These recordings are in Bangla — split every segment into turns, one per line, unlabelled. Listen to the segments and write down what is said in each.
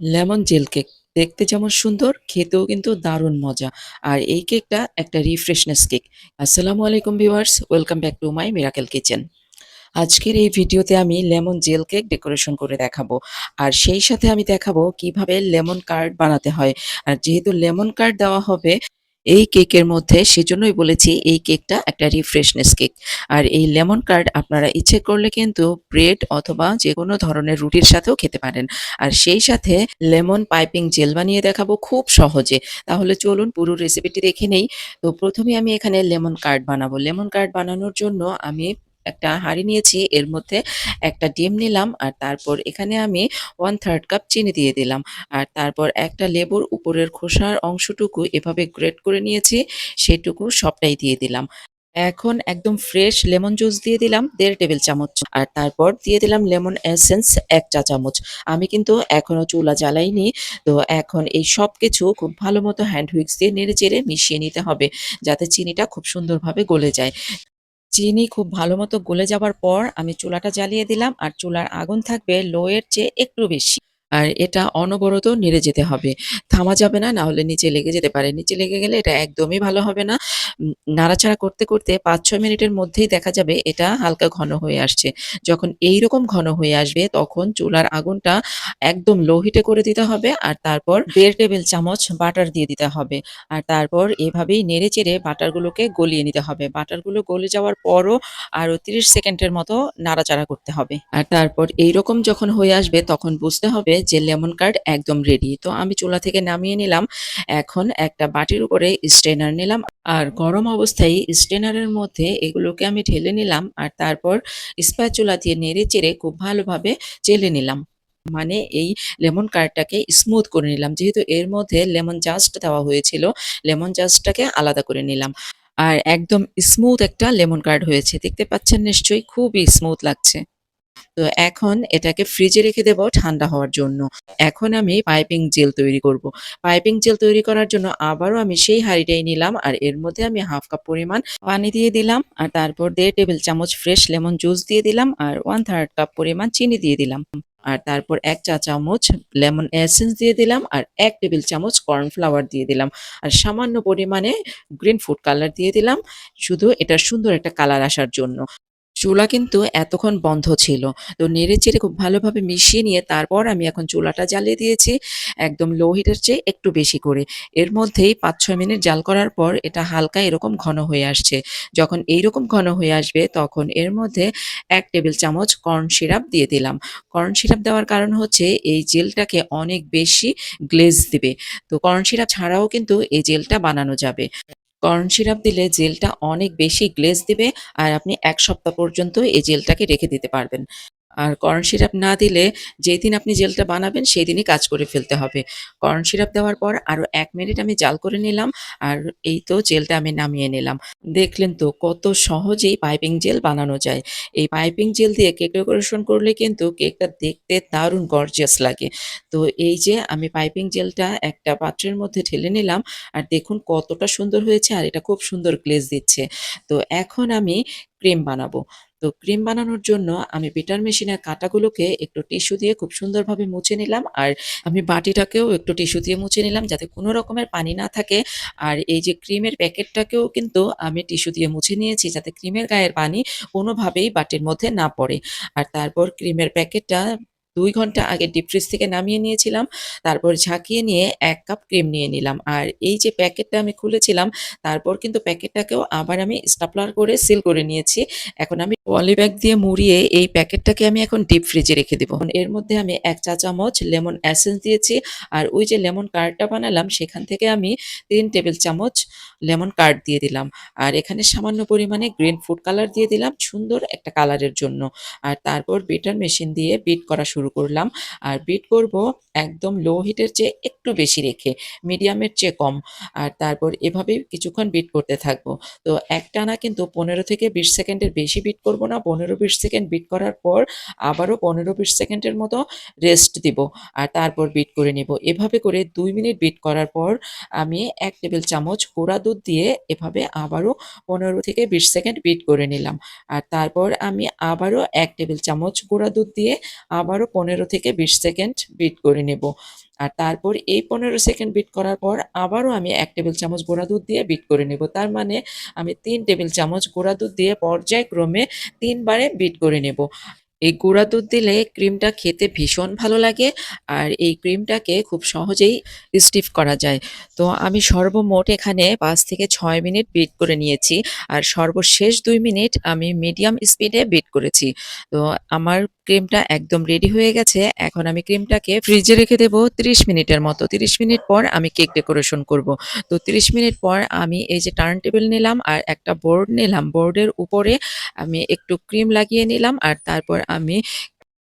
Lemon jail cake. দেখতে যেমন সুন্দর, খেতেও কিন্তু দারুণ মজা। আর এই কেকটা একটা রিফ্রেশনেস কেক। আসসালামু আলাইকুম viewers welcome back to my miracle kitchen আজকের এই ভিডিওতে আমি লেমন জেল কেক ডেকোরেশন করে দেখাবো। আর সেই সাথে আমি দেখাবো কীভাবে লেমন কার্ড বানাতে হয়। আর যেহেতু লেমন কার্ড দেওয়া হবে এই কেকের মধ্যে সেজন্যই বলেছি এই কেকটা একটা রিফ্রেশনেস কেক আর এই লেমন কার্ড আপনারা ইচ্ছে করলে কিন্তু ব্রেড অথবা যে কোনো ধরনের রুটির সাথেও খেতে পারেন। আর সেই সাথে লেমন পাইপিং জেল বানিয়ে দেখাবো খুব সহজে। তাহলে চলুন পুরো রেসিপিটি দেখে নেই। তো প্রথমে আমি এখানে লেমন কার্ড বানাবো। লেমন কার্ড বানানোর জন্য আমি একটা হাঁড়ি নিয়েছি, এর মধ্যে একটা ডিম নিলাম আর তারপর এখানে আমি ওয়ান থার্ড কাপ চিনি দিয়ে দিলাম। আর তারপর একটা লেবুর উপরের খোসার অংশটুকু এভাবে গ্রেট করে নিয়েছি, সেটুকু সবটাই দিয়ে দিলাম। এখন একদম ফ্রেশ লেমন জুস দিয়ে দিলাম, দেড় টেবিল চামচ। আর তারপর দিয়ে দিলাম লেমন এসেন্স এক চা চামচ। আমি কিন্তু এখনও চুলা জ্বালাইনি, তো এখন এই সব কিছু খুব ভালো মতো হ্যান্ড হুইক্স দিয়ে নেড়ে চেড়ে মিশিয়ে নিতে হবে, যাতে চিনিটা খুব সুন্দরভাবে গলে যায়। চিনি খুব ভালো মতো গলে যাবার পর আমি চুলাটা জ্বালিয়ে দিলাম আর চুলার আগুন থাকবে লোয়ের চেয়ে একটু বেশি। আর এটা অনবরত নেড়ে যেতে হবে। থামা যাবে না না হলে নিচে লেগে যেতে পারে। নিচে লেগে গেলে এটা একদমই ভালো হবে না। নাড়াচাড়া করতে করতে পাঁচ ছয় মিনিটের মধ্যেই দেখা যাবে এটা হালকা ঘন হয়ে আসছে। যখন এই রকম ঘন হয়ে আসবে, তখন চুলার আগুনটা একদম লো হিটে করে দিতে হবে আর তারপর দেড় টেবিল চামচ বাটার দিয়ে দিতে হবে। আর তারপর এভাবেই নেড়ে চেড়ে বাটারগুলোকে গলিয়ে নিতে হবে। বাটারগুলো গলে যাওয়ার পরও আরও 30 সেকেন্ডের মতো নাড়াচাড়া করতে হবে। আর তারপর এইরকম যখন হয়ে আসবে, তখন বুঝতে হবে যে লেমন কার্ড একদম রেডি তো আমি চুলা থেকে নামিয়ে নিলাম। এখন একটা বাটির উপরে স্ট্রেনার নিলাম। আর গরম অবস্থায় স্ট্রেনারের মধ্যে এগুলোকে আমি ঢেলে নিলাম। আর তারপর স্প্যাচুলা দিয়ে নেড়ে চেড়ে খুব ভালোভাবে চেলে নিলাম। মানে এই লেমন কার্ডটাকে স্মুথ করে নিলাম। যেহেতু এর মধ্যে লেমন জাস্ট দেওয়া হয়েছিল, লেমন জাস্টটাকে আলাদা করে নিলাম। আর একদম স্মুথ একটা লেমন কার্ড হয়েছে। দেখতে পাচ্ছেন নিশ্চয়ই, খুবই স্মুথ লাগছে। তো এখন এটাকে ফ্রিজে রেখে দেব ঠান্ডা হওয়ার জন্য। এখন আমি পাইপিং জেল তৈরি করব। পাইপিং জেল তৈরি করার জন্য আবারও আমি সেই হাঁড়িটাই নিলাম আর এর মধ্যে আমি হাফ কাপ পরিমাণ পানি দিয়ে দিলাম আর তারপর দেড় টেবিল চামচ ফ্রেশ লেমন জুস দিয়ে দিলাম আর ওয়ান থার্ড কাপ পরিমাণ চিনি দিয়ে দিলাম। আর তারপর এক চা চামচ লেমন এসেন্স দিয়ে দিলাম আর এক টেবিল চামচ কর্নফ্লাওয়ার দিয়ে দিলাম। আর সামান্য পরিমাণে গ্রিন ফুড কালার দিয়ে দিলাম। শুধু এটা সুন্দর একটা কালার আসার জন্য। চুলা কিন্তু এতক্ষণ বন্ধ ছিল। তো নেড়ে চেড়ে খুব ভালোভাবে মিশিয়ে নিয়ে তারপর আমি এখন চুলাটা জ্বালিয়ে দিয়েছি, একদম লো হিটের চেয়ে একটু বেশি করে। এর মধ্যেই পাঁচ ছয় মিনিট জাল করার পর এটা হালকা এরকম ঘন হয়ে আসছে। যখন এইরকম ঘন হয়ে আসবে তখন এর মধ্যে এক টেবিল চামচ কর্ন সিরাপ দিয়ে দিলাম। কর্ন সিরাপ দেওয়ার কারণ হচ্ছে এই জেলটাকে অনেক বেশি গ্লেজ দিবে। তো কর্ন সিরাপ ছাড়াও কিন্তু এই জেলটা বানানো যাবে। কর্ন সিরাপ দিলে জেলটা অনেক বেশি গ্লেজ দেবে আর আপনি এক সপ্তাহ পর্যন্ত এই জেলটাকে রেখে দিতে পারবেন। আর কর্ন সিরাপ না দিলে যেদিন আপনি জেলটা বানাবেন সেই দিনই কাজ করে ফেলতে হবে। কর্ন সিরাপ দেওয়ার পর আরও এক মিনিট আমি জাল করে নিলাম আর এই তো জেলটা আমি নামিয়ে নিলাম। দেখলেন তো কত সহজেই পাইপিং জেল বানানো যায়। এই পাইপিং জেল দিয়ে কেক ডেকোরেশন করলে কিন্তু কেকটা দেখতে দারুণ গর্জিয়াস লাগে। তো এই যে আমি পাইপিং জেলটা একটা পাত্রের মধ্যে ঢেলে নিলাম আর দেখুন কতটা সুন্দর হয়েছে আর এটা খুব সুন্দর গ্লেজ দিচ্ছে। তো এখন আমি ক্রিম বানাবো। তো ক্রিম বানানোর জন্য আমি বিটার মেশিনের কাঁটাগুলোকে একটু টিস্যু দিয়ে খুব সুন্দরভাবে মুছে নিলাম। আর আমি বাটিটাকেও একটু টিস্যু দিয়ে মুছে নিলাম যাতে কোনো রকমের পানি না থাকে। আর এই যে ক্রিমের প্যাকেটটাকেও কিন্তু আমি টিস্যু দিয়ে মুছে নিয়েছি যাতে ক্রিমের গায়ের পানি কোনোভাবেই বাটির মধ্যে না পড়ে। আর তারপর ক্রিমের প্যাকেটটা দুই ঘণ্টা আগে ডিপ ফ্রিজ থেকে নামিয়ে নিয়েছিলাম, তারপর ঝাঁকিয়ে নিয়ে এক কাপ ক্রিম নিয়ে নিলাম। আর এই যে প্যাকেটটা আমি খুলেছিলাম, তারপর কিন্তু প্যাকেটটাকেও আবার আমি স্টাপলার করে সিল করে নিয়েছি। এখন আমি পলি ব্যাগ দিয়ে মুড়িয়ে এই প্যাকেটটাকে আমি এখন ডিপ ফ্রিজে রেখে দেবো। এর মধ্যে আমি এক চা চামচ লেমন অ্যাসেন্স দিয়েছি। আর ওই যে লেমন কার্ডটা বানালাম, সেখান থেকে আমি তিন টেবিল চামচ লেমন কার্ড দিয়ে দিলাম। আর এখানে সামান্য পরিমাণে গ্রিন ফুড কালার দিয়ে দিলাম, সুন্দর একটা কালারের জন্য। আর তারপর বিটার মেশিন দিয়ে বিট করা শুরু করলাম। আর বিট করব একদম লো হিটের চেয়ে একটু বেশি রেখে মিডিয়ামের চেয়ে কম। আর তারপর এভাবে কিছুক্ষণ বিট করতে থাকব। তো একটানা কিন্তু পনেরো থেকে বিশ সেকেন্ডের বেশি বিট করব না, পনেরো বিশ সেকেন্ড বিট করার পর আবারও পনেরো বিশ সেকেন্ডের মতো রেস্ট দিব। আর তারপর বিট করে নিব। এভাবে করে দুই মিনিট বিট করার পর আমি এক টেবিল চামচ গুঁড়া দুধ দিয়ে এভাবে আবারও পনেরো থেকে বিশ সেকেন্ড বিট করে নিলাম। আর তারপর আমি আবারও এক টেবিল চামচ গুঁড়া দুধ দিয়ে আবারও পনেরো থেকে বিশ সেকেন্ড বিট করে নেব। আর তারপর এই পনেরো সেকেন্ড বিট করার পর আবারও আমি এক টেবিল চামচ গুঁড়া দুধ দিয়ে বিট করে নেব। তার মানে আমি তিন টেবিল চামচ গুঁড়া দুধ দিয়ে পর্যায়ক্রমে তিনবারে বিট করে নেব। এই গুঁড়া দুধ দিলে ক্রিমটা খেতে ভীষণ ভালো লাগে আর এই ক্রিমটাকে খুব সহজেই স্টিফ করা যায়। তো আমি সর্বমোট এখানে পাঁচ থেকে ছয় মিনিট বিট করে নিয়েছি আর সর্বশেষ দুই মিনিট আমি মিডিয়াম স্পিডে বিট করেছি। তো আমার ক্রিমটা একদম রেডি হয়ে গেছে। এখন আমি ক্রিমটাকে ফ্রিজে রেখে দেবো। 30 মিনিটের মতো। 30 মিনিট পর আমি কেক ডেকোরেশন করব। তো 30 মিনিট পর আমি এই যে টার্ন টেবিল নিলাম আর একটা বোর্ড নিলাম। বোর্ডের উপরে আমি একটু ক্রিম লাগিয়ে নিলাম আর তারপর আমি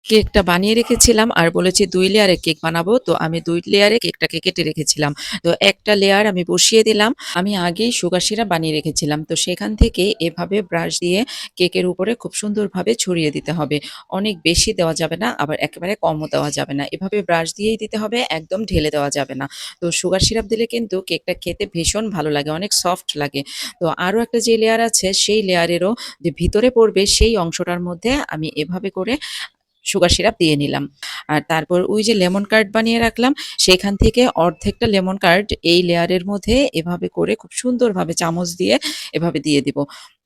কেকটা বানিয়ে রেখেছিলাম আর বলেছি দুই লেয়ারে কেক বানাবো, তো আমি দুই লেয়ারে কেকটাকে কেটে রেখেছিলাম। তো একটা লেয়ার আমি বসিয়ে দিলাম, আমি আগেই সুগার সিরাপ বানিয়ে রেখেছিলাম। তো সেখান থেকে এভাবে ব্রাশ দিয়ে কেকের উপরে খুব সুন্দরভাবে ছড়িয়ে দিতে হবে। অনেক বেশি দেওয়া যাবে না, আবার একেবারে কমও দেওয়া যাবে না। এভাবে ব্রাশ দিয়েই দিতে হবে, একদম ঢেলে দেওয়া যাবে না। তো সুগার সিরাপ দিলে কিন্তু কেকটা খেতে ভীষণ ভালো লাগে, অনেক সফট লাগে। তো আরও একটা যে লেয়ার আছে, সেই লেয়ারেরও যে ভিতরে পড়বে সেই অংশটার মধ্যে আমি এভাবে করে সুগার সিরাপ দিয়ে নিলাম। আর তারপর ওই যে লেমন কার্ড বানিয়ে রাখলাম, সেখান থেকে অর্ধেকটা লেমন কার্ড এই লেয়ারের মধ্যে এভাবে করে খুব সুন্দরভাবে চামচ দিয়ে এভাবে দিয়ে দিব।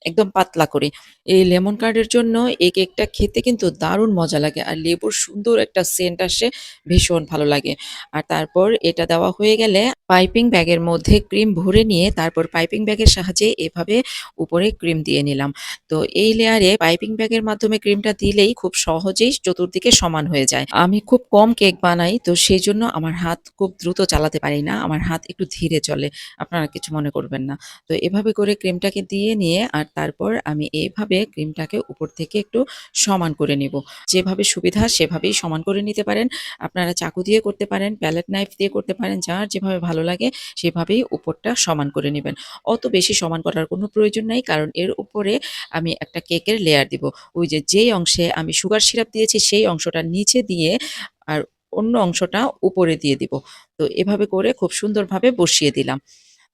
একদম পাতলা করে। এই লেমন কার্ডের জন্য এই কেকটা খেতে কিন্তু দারুণ মজা লাগে আর লেবুর সুন্দর একটা সেন্ট আসে, ভীষণ ভালো লাগে। আর তারপর এটা দেওয়া হয়ে গেলে পাইপিং ব্যাগের মধ্যে ক্রিম ভরে নিয়ে তারপর পাইপিং ব্যাগের সাহায্যে এভাবে উপরে ক্রিম দিয়ে নিলাম। তো এই লেয়ারে পাইপিং ব্যাগের মাধ্যমে ক্রিমটা দিলেই খুব সহজেই চতুর্দিকে সমান হয়ে যায়। আমি খুব কম কেক বানাই, তো সেই জন্য আমার হাত খুব দ্রুত চালাতে পারি না, আমার হাত একটু ধীরে চলে। আপনারা কিছু মনে করবেন না। তো এভাবে করে ক্রিমটাকে দিয়ে নিয়ে আর তারপর আমি এইভাবে ক্রিমটাকে উপর থেকে একটু সমান করে নেব। যেভাবে সুবিধা সেভাবেই সমান করে নিতে পারেন। আপনারা চাকু দিয়ে করতে পারেন, প্যালেট নাইফ দিয়ে করতে পারেন, যার যেভাবে ভালো লাগে সেভাবেই উপরটা সমান করে নেবেন। অত বেশি সমান করার কোনো প্রয়োজন নাই, কারণ এর উপরে আমি একটা কেকের লেয়ার দিব। ওই যে যেই অংশে আমি সুগার সিরাপ দিয়েছি, সেই অংশটা নিচে দিয়ে আর অন্য অংশটা উপরে দিয়ে দিব। তো এভাবে করে খুব সুন্দরভাবে বসিয়ে দিলাম।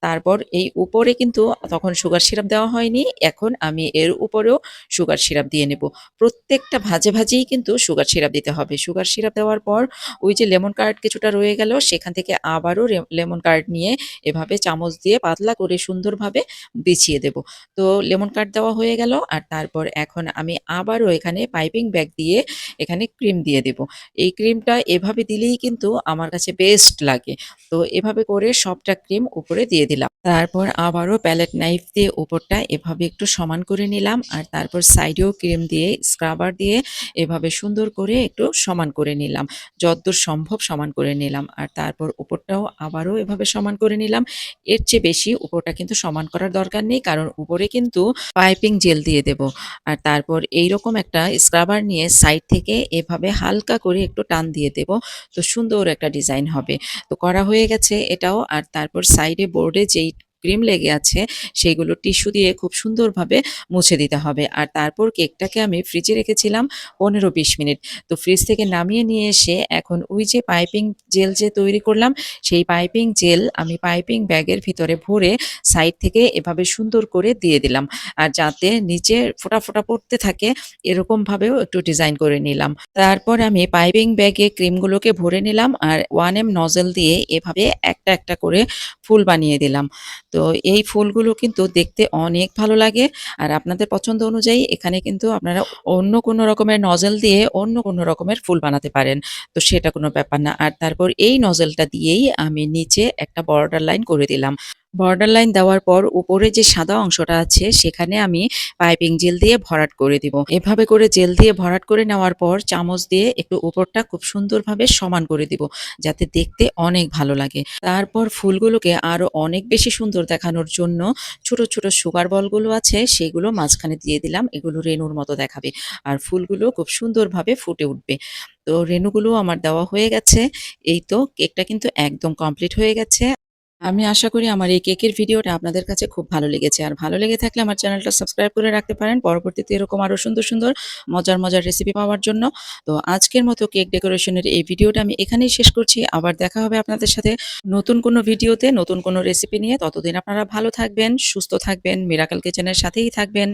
তারপর এই উপরে কিন্তু তখন সুগার সিরাপ দেওয়া হয়নি, এখন আমি এর উপরেও সুগার সিরাপ দিয়ে নেব। প্রত্যেকটা ভাজে ভাজেই কিন্তু সুগার সিরাপ দিতে হবে। সুগার সিরাপ দেওয়ার পর ওই যে লেমন কার্ড কিছুটা রয়ে গেল, সেখান থেকে আবারও লেমন কার্ড নিয়ে এভাবে চামচ দিয়ে পাতলা করে সুন্দরভাবে বিছিয়ে দেব। তো লেমন কার্ড দেওয়া হয়ে গেল, আর তারপর এখন আমি আবারও এখানে পাইপিং ব্যাগ দিয়ে এখানে ক্রিম দিয়ে দেব। এই ক্রিমটা এভাবে দিলেই কিন্তু আমার কাছে বেস্ট লাগে। তো এভাবে করে সবটা ক্রিম উপরে দিয়ে দিলাম। তারপর আবারও প্যালেট নাইফ দিয়ে উপরটা এভাবে একটু সমান করে নিলাম আর তারপর সাইডেও ক্রিম দিয়ে, স্ক্রাবার দিয়ে এভাবে সুন্দর করে একটু সমান করে নিলাম। যতদূর সম্ভব সমান করে নিলাম আর তারপর উপরটাও আবারও এভাবে সমান করে নিলাম। এর চেয়ে বেশি উপরটা কিন্তু সমান করার দরকার নেই কারণ উপরে কিন্তু পাইপিং জেল দিয়ে দেব। আর তারপর এইরকম একটা স্ক্রাবার নিয়ে সাইড থেকে এভাবে হালকা করে একটু টান দিয়ে দেব। তো সুন্দর একটা ডিজাইন হবে। তো করা হয়ে গেছে এটাও আর তারপর সাইডে বোর্ডে যেই ক্রিম লেগে আছে, সেগুলো টিস্যু দিয়ে খুব সুন্দরভাবে মুছে দিতে হবে। আর তারপর কেকটাকে আমি ফ্রিজে রেখেছিলাম পনেরো বিশ মিনিট। তো ফ্রিজ থেকে নামিয়ে নিয়ে এসে এখন ওই যে পাইপিং জেল যে তৈরি করলাম, সেই পাইপিং জেল আমি পাইপিং ব্যাগের ভিতরে ভরে সাইড থেকে এভাবে সুন্দর করে দিয়ে দিলাম। আর যাতে নিচে ফোটা ফোটা পড়তে থাকে এরকম ভাবেও একটু ডিজাইন করে নিলাম। তারপর আমি পাইপিং ব্যাগে ক্রিমগুলোকে ভরে নিলাম আর ওয়ান এম নজেল দিয়ে এভাবে একটা একটা করে ফুল বানিয়ে দিলাম। তো এই ফুলগুলো কিন্তু দেখতে অনেক ভালো লাগে। আর আপনাদের পছন্দ অনুযায়ী এখানে কিন্তু আপনারা অন্য কোনো রকমের নজেল দিয়ে অন্য কোনো রকমের ফুল বানাতে পারেন। তো সেটা কোনো ব্যাপার না। আর তারপর এই নজেলটা দিয়েই আমি নিচে একটা বর্ডার লাইন করে দিলাম। বর্ডার লাইন দেওয়ার পর উপরে যে সাদা অংশটা আছে, সেখানে আমি পাইপিং জেল দিয়ে ভরাট করে দিব। এভাবে করে জেল দিয়ে ভরাট করে নেওয়ার পর চামচ দিয়ে একটু উপরটা খুব সুন্দরভাবে সমান করে দিব, যাতে দেখতে অনেক ভালো লাগে। তারপর ফুলগুলোকে আরও অনেক বেশি সুন্দর দেখানোর জন্য ছোট ছোট সুগার বলগুলো আছে, সেগুলো মাঝখানে দিয়ে দিলাম, এগুলো রেনুর মতো দেখাবে। আর ফুলগুলো খুব সুন্দরভাবে ফুটে উঠবে। তো রেনুগুলো আমার দেওয়া হয়ে গেছে। এই তো কেকটা কিন্তু একদম কমপ্লিট হয়ে গেছে। আমি আশা করি আমার এই কেকের ভিডিওটা আপনাদের কাছে খুব ভালো লেগেছে। আর ভালো লেগে থাকলে আমার চ্যানেলটা সাবস্ক্রাইব করে রাখতে পারেন। পরবর্তীতে এরকম আরও সুন্দর সুন্দর, মজার মজার রেসিপি পাওয়ার জন্য। তো আজকের মতো কেক ডেকোরেশনের এই ভিডিওটা আমি এখানেই শেষ করছি। আবার দেখা হবে আপনাদের সাথে নতুন কোনো ভিডিওতে, নতুন কোনো রেসিপি নিয়ে। ততদিন আপনারা ভালো থাকবেন, সুস্থ থাকবেন মিরাকাল কিচেনের সাথেই থাকবেন।